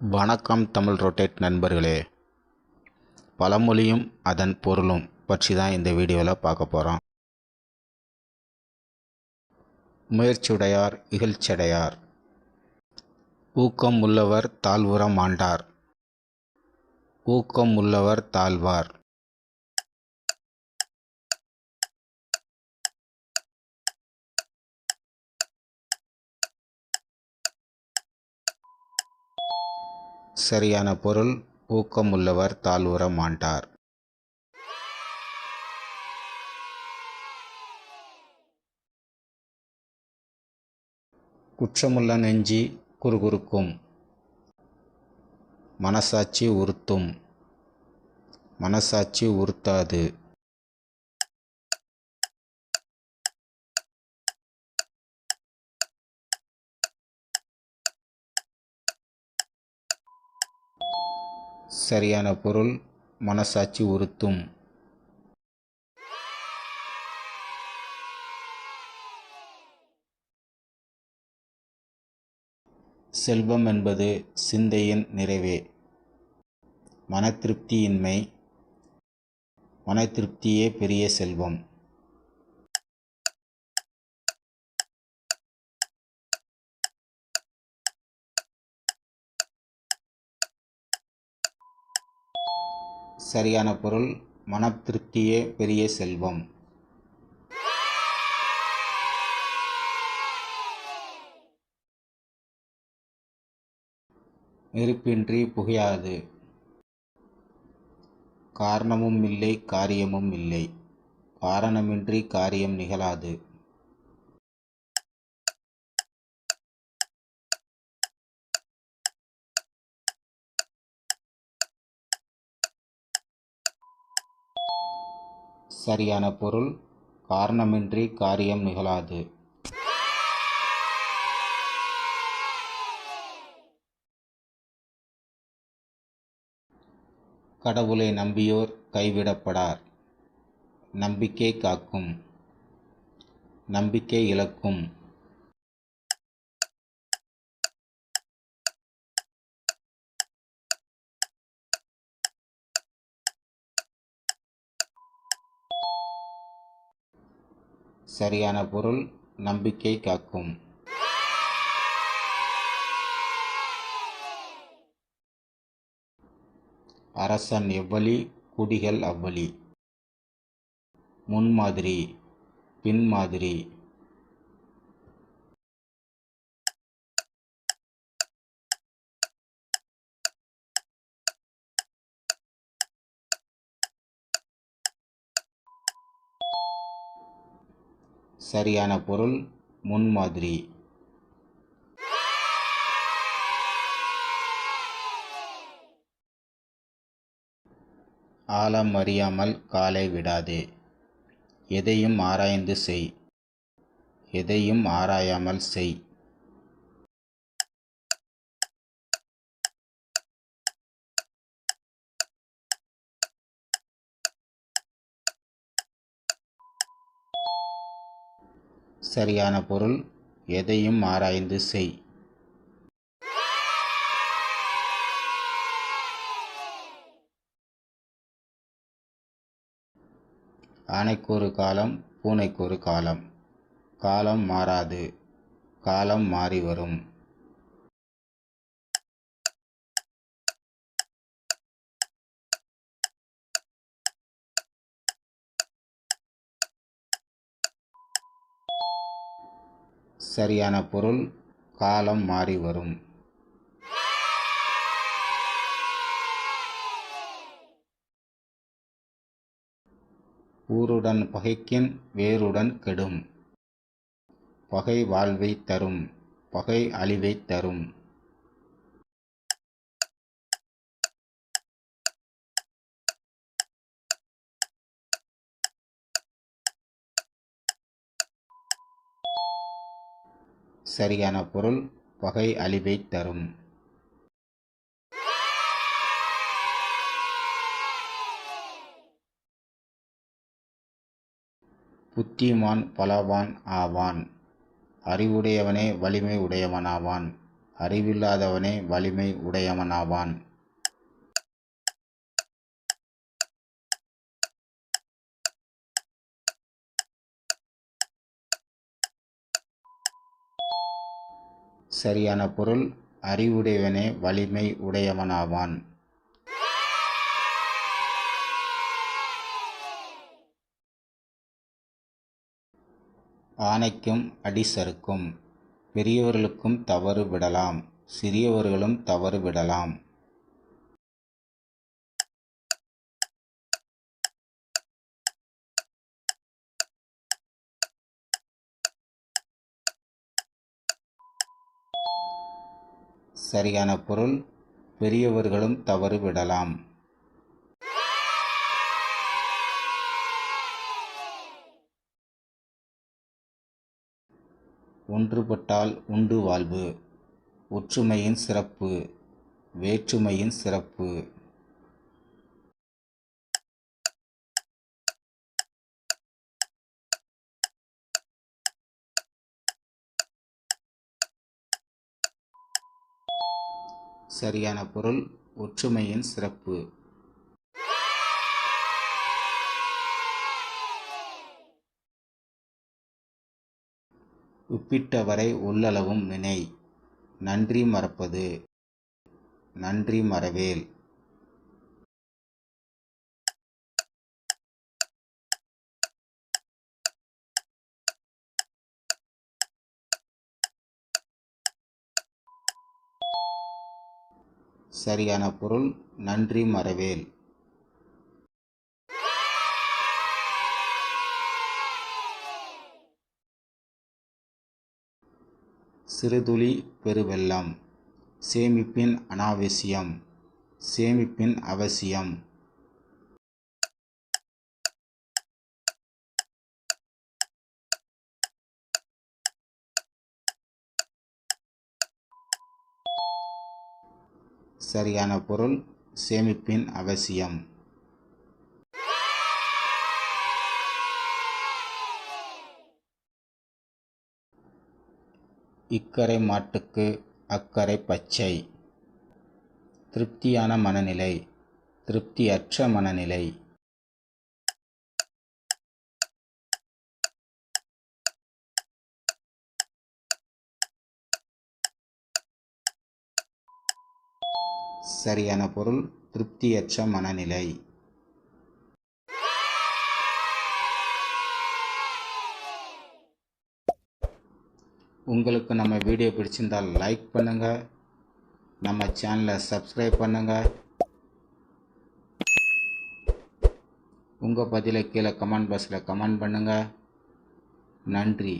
வணக்கம் தமிழ் ரொட்டேட் நண்பர்களே. பழமொழியும் அதன் பொருளும் பற்றி தான் இந்த வீடியோவில் பார்க்க போகிறோம் முயற்சியுடையார் இகழ்ச்சியடையார். ஊக்கம் உள்ளவர் தாழ்வுரம் ஆண்டார் ஊக்கம் உள்ளவர் தாழ்வார். சரியான பொருள் ஊக்கம் உள்ளவர் தாழ்வுற மாட்டார். குற்றமுள்ள நெஞ்சி குறுகுறுக்கும். மனசாட்சி உறுத்தும். மனசாட்சி உறுத்தாது. சரியான பொருள் மனசாட்சி உறுத்தும். செல்வம் என்பது சிந்தையின் நிறைவே. மன திருப்தியின்மை மனத்திருப்தியே பெரிய செல்வம். சரியான பொருள் மனத்திருப்தியே பெரிய செல்வம். நெருப்பின்றி புகையாது. காரணமும் இல்லை காரியமும் இல்லை. காரணமின்றி காரியம் நிகழாது. சரியான பொருள் காரணமின்றி காரியம் நிகழாது. கடவுளை நம்பியோர் கைவிடப்படார். நம்பிக்கை காக்கும். நம்பிக்கை இழக்கும். சரியான பொருள் நம்பிக்கை காக்கும். அரசன் எவ்வழி குடிகள் அவ்வழி. முன்மாதிரி பின்மாதிரி சரியான பொருள் முன்மாதிரி. ஆழம் அறியாமல் காலை விடாதே. எதையும் ஆராய்ந்து செய். எதையும் ஆராயாமல் செய். சரியான பொருள் எதையும் ஆராய்ந்து செய். ஆனைக்கொரு காலம் பூனைக்கொரு காலம். காலம் மாறாது. காலம் மாறி வரும். சரியான பொருள் காலம் மாறி வரும். ஊருடன் பகைக்கின் வேருடன் கெடும். பகை வாழ்வை தரும். பகை அழிவை தரும். சரியான பொருள் பகை அழிவை தரும். புத்திமான் பலவான் ஆவான். அறிவுடையவனே வலிமை உடையவனாவான். அறிவில்லாதவனே வலிமை உடையவனாவான். சரியான பொருள் அறிவுடையவனே வலிமை உடையவனாவான். ஆணைக்கும் அடி சறுக்கும். பெரியவர்களுக்கும் தவறு விடலாம் சிறியவர்களும் தவறு விடலாம். சரியான பொருள் பெரியவர்களும் தவறு விடலாம். ஒன்றுபட்டால் உண்டு வாழ்வு. ஒற்றுமையின் சிறப்பு வேற்றுமையின் சிறப்பு. சரியான பொருள் ஒற்றுமையின் சிறப்பு. உப்பிட்டவரை உள்ளளவும் நினை நன்றி மறப்பது. நன்றி மறவேல். சரியான பொருள் நன்றி மறவேல் சிறுதுளி பெருவெள்ளம் சேமிப்பின் அனாவசியம் சேமிப்பின் அவசியம். சரியான பொருள் சேமிப்பின் அவசியம். இக்கரை மாட்டுக்கு அக்கரை பச்சை. திருப்தியான மனநிலை திருப்தியற்ற மனநிலை. சரியான பொருள் திருப்தியற்ற மனநிலை. உங்களுக்கு நம்ம வீடியோ பிடிச்சிருந்தால் லைக் பண்ணுங்கள் நம்ம சேனலை சப்ஸ்கிரைப் பண்ணுங்கள் உங்கள் பதிலை கீழே கமெண்ட் பாக்ஸில் கமெண்ட் பண்ணுங்கள் நன்றி.